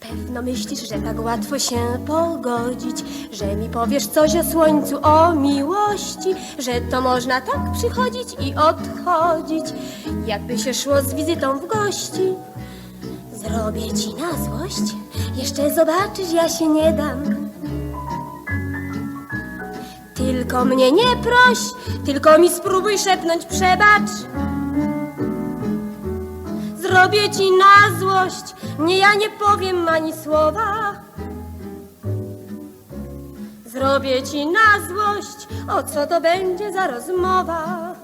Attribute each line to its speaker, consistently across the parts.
Speaker 1: Pewno myślisz, że tak łatwo się pogodzić, że mi powiesz coś o słońcu, o miłości, że to można tak przychodzić i odchodzić, jakby się szło z wizytą w gości. Zrobię ci na złość, jeszcze zobaczysz, ja się nie dam. Tylko mnie nie proś, tylko mi spróbuj szepnąć przebacz. Zrobię ci na złość, nie ja nie powiem ani słowa. Zrobię ci na złość, o co to będzie za rozmowa?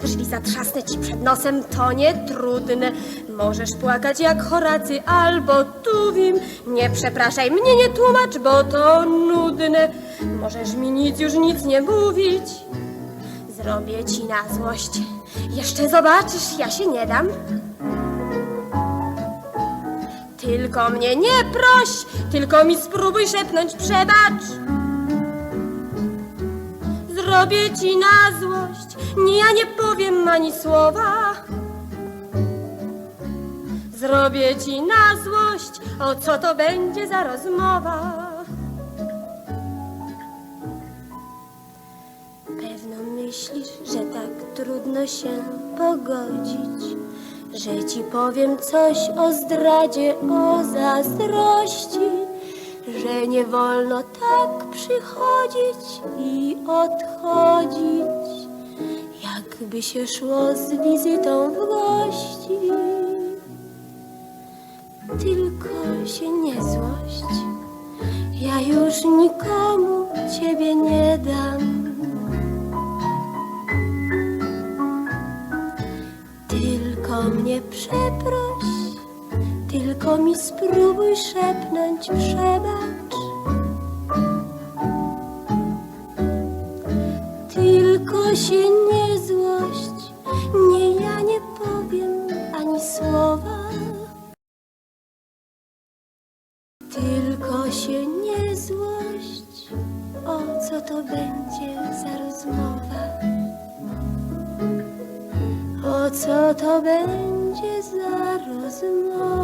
Speaker 1: Drzwi zatrzasnę ci przed nosem, to nie trudne. Możesz płakać jak Horacy albo Tuwim. Nie przepraszaj mnie, nie tłumacz, bo to nudne. Możesz mi nic już nic nie mówić. Zrobię ci na złość. Jeszcze zobaczysz, ja się nie dam. Tylko mnie nie proś, tylko mi spróbuj szepnąć przebacz. Zrobię ci na złość, nie ja nie powiem ani słowa. Zrobię ci na złość, o co to będzie za rozmowa. Pewno myślisz, że tak trudno się pogodzić, że ci powiem coś o zdradzie, o zazdrości, że nie wolno tak przychodzić i odchodzić, jakby się szło z wizytą w gości. Tylko się nie złość, ja już nikomu ciebie nie dam. Tylko mnie przeproś, tylko mi spróbuj szepnąć przebacz. Tylko się nie złość, nie ja nie powiem ani słowa. Się nie złość, o co to będzie za rozmowa. O co to będzie za rozmowa?